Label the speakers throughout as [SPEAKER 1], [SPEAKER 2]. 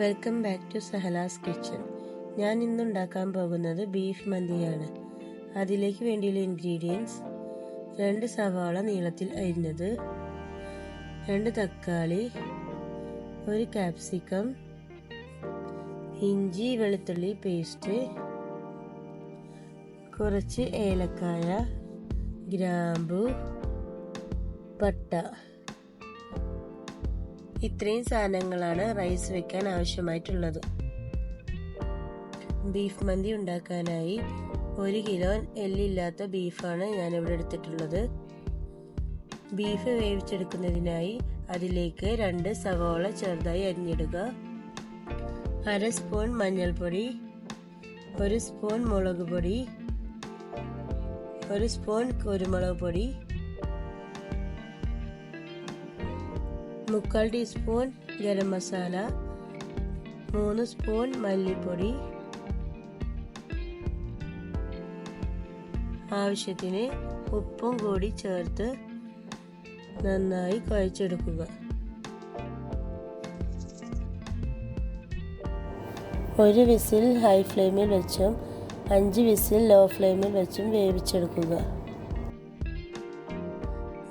[SPEAKER 1] Welcome back to Sahala's kitchen ഞാൻ ഇന്ന് ഉണ്ടാക്കാൻ പോകുന്നത് ബീഫ് മന്തിയാണ്. അതിലേക്ക് വേണ്ടിയുള്ള ഇൻഗ്രീഡിയൻസ് രണ്ട് സവാള നീളത്തിൽ അരിഞ്ഞത് രണ്ട് തക്കാളി ഒരു കാപ്സിക്കം ഇഞ്ചി വെളുത്തുള്ളി പേസ്റ്റ് കുറച്ച് ഏലക്കായ ഗ്രാമ്പു പട്ട. ഇത്രയും സാധനങ്ങളാണ് റൈസ് വെക്കാൻ ആവശ്യമായിട്ടുള്ളത്. ബീഫ് മന്തി ഉണ്ടാക്കാനായി ഒരു കിലോ എല്ലില്ലാത്ത ബീഫാണ് ഇവിടെ എടുത്തിട്ടുള്ളത്. ബീഫ് വേവിച്ചെടുക്കുന്നതിനായി അതിലേക്ക് രണ്ട് സവോള ചെറുതായി അരിഞ്ഞിടുക. അര സ്പൂൺ മഞ്ഞൾപ്പൊടി ഒരു സ്പൂൺ മുളക് പൊടി ഒരു സ്പൂൺ കുരുമുളക് പൊടി മുക്കാൽ ടീസ്പൂൺ ഗരം മസാല മൂന്ന് സ്പൂൺ മല്ലിപ്പൊടി. ആവശ്യത്തിന് ഉപ്പും കൂടി ചേർത്ത് നന്നായി കുഴച്ചെടുക്കുക. ഒരു വിസിൽ ഹൈ ഫ്ലെയിമിൽ വെച്ചും അഞ്ച് വിസിൽ ലോ ഫ്ലെയിമിൽ വെച്ചും വേവിച്ചെടുക്കുക.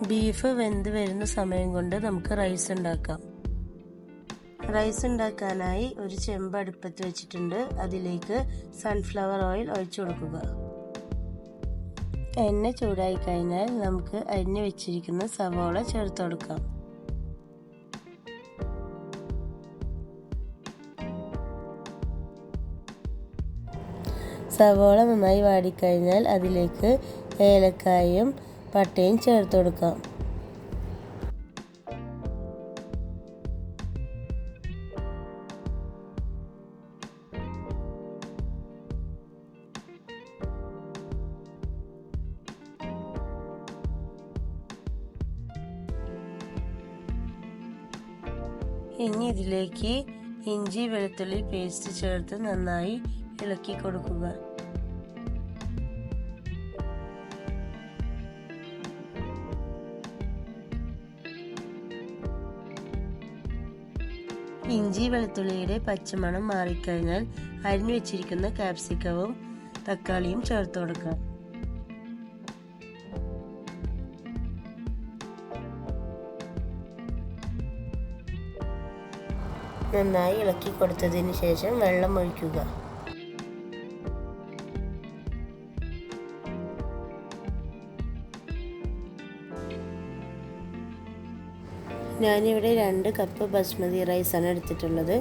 [SPEAKER 1] ബീഫ് വെന്ത് വരുന്ന സമയം കൊണ്ട് നമുക്ക് റൈസ് ഉണ്ടാക്കാം. റൈസ് ഉണ്ടാക്കാനായി ഒരു ചെമ്പ് അടുപ്പത്ത് വെച്ചിട്ടുണ്ട്. അതിലേക്ക് സൺഫ്ലവർ ഓയിൽ ഒഴിച്ചു കൊടുക്കുക. എണ്ണ ചൂടായി കഴിഞ്ഞാൽ നമുക്ക് അരിഞ്ഞു വെച്ചിരിക്കുന്ന സവോള ചേർത്ത് കൊടുക്കാം. സവോള നന്നായി വാടിക്കഴിഞ്ഞാൽ അതിലേക്ക് ഏലക്കായും പട്ടയും ചേർത്ത് കൊടുക്കാം. ഇനി ഇതിലേക്ക് ഇഞ്ചി വെളുത്തുള്ളി പേസ്റ്റ് ചേർത്ത് നന്നായി ഇളക്കി കൊടുക്കുക. ഇഞ്ചി വെളുത്തുള്ളിയുടെ പച്ചമണം മാറിക്കഴിഞ്ഞാൽ അരിഞ്ഞു വെച്ചിരിക്കുന്ന കാപ്സിക്കവും തക്കാളിയും ചേർത്ത് കൊടുക്കാം നന്നായി ഇളക്കി കൊടുത്തതിന് ശേഷം വെള്ളം ഒഴിക്കുക. ഞാനിവിടെ രണ്ട് കപ്പ് ബസ്മതി റൈസാണ് എടുത്തിട്ടുള്ളത്.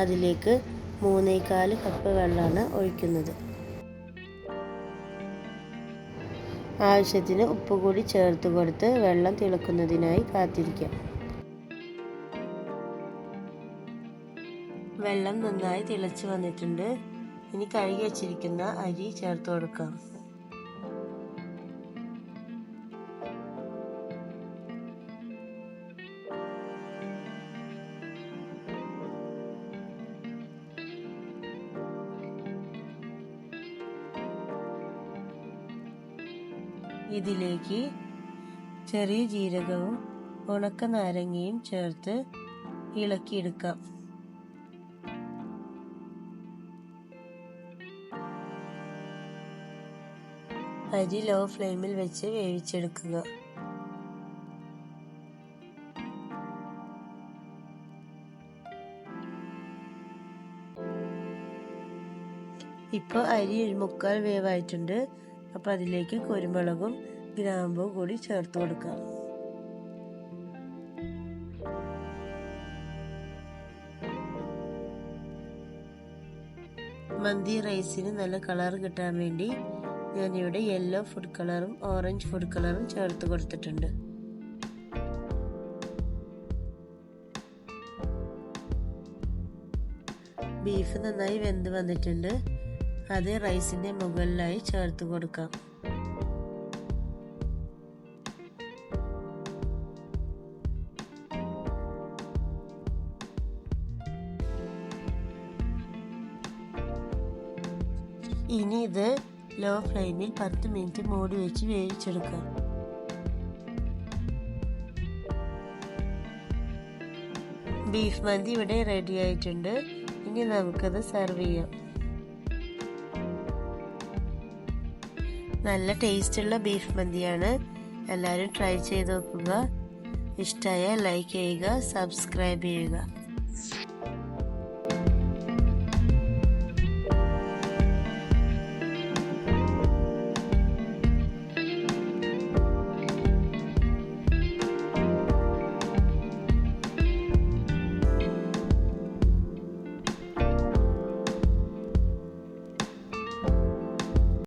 [SPEAKER 1] അതിലേക്ക് മൂന്നേകാൽ കപ്പ് വെള്ളമാണ് ഒഴിക്കുന്നത്. ആവശ്യത്തിന് ഉപ്പ് കൂടി ചേർത്ത് കൊടുത്ത് വെള്ളം തിളക്കുന്നതിനായി കാത്തിരിക്കാം. വെള്ളം നന്നായി തിളച്ച് വന്നിട്ടുണ്ട്. ഇനി കഴുകി വച്ചിരിക്കുന്ന അരി ചേർത്ത് കൊടുക്കാം. ഇതിലേക്ക് ചെറിയ ജീരകവും ഉണക്ക നാരങ്ങയും ചേർത്ത് ഇളക്കിയെടുക്കാം. അരി ലോ ഫ്ലെയിമിൽ വെച്ച് വേവിച്ചെടുക്കുക. ഇപ്പോൾ അരി ഒരു മുക്കാൽ വേവായിട്ടുണ്ട്. അപ്പോൾ അതിലേക്ക് കുരുമുളകും ഗ്രാമ്പും കൂടി ചേർത്ത് കൊടുക്കാം. മന്തി റൈസിന് നല്ല കളർ കിട്ടാൻ വേണ്ടി ഞാനിവിടെ യെല്ലോ ഫുഡ് കളറും ഓറഞ്ച് ഫുഡ് കളറും ചേർത്ത് കൊടുത്തിട്ടുണ്ട്. ബീഫ് നന്നായി വെന്ത് വന്നിട്ടുണ്ട്. അത് റൈസിന്റെ മുകളിലായി ചേർത്ത് കൊടുക്കാം. ഇനി ഇത് ലോ ഫ്ലെയിമിൽ പത്ത് മിനിറ്റ് മൂടി വെച്ച് വേവിച്ചെടുക്കാം. ബീഫ് മന്തി ഇവിടെ റെഡി ആയിട്ടുണ്ട്. ഇനി നമുക്കത് സെർവ് ചെയ്യാം. നല്ല ടേസ്റ്റുള്ള ബീഫ് മന്തിയാണ്. എല്ലാവരും ട്രൈ ചെയ്ത് നോക്കുക. ഇഷ്ടമായ ലൈക്ക് ചെയ്യുക സബ്സ്ക്രൈബ് ചെയ്യുക.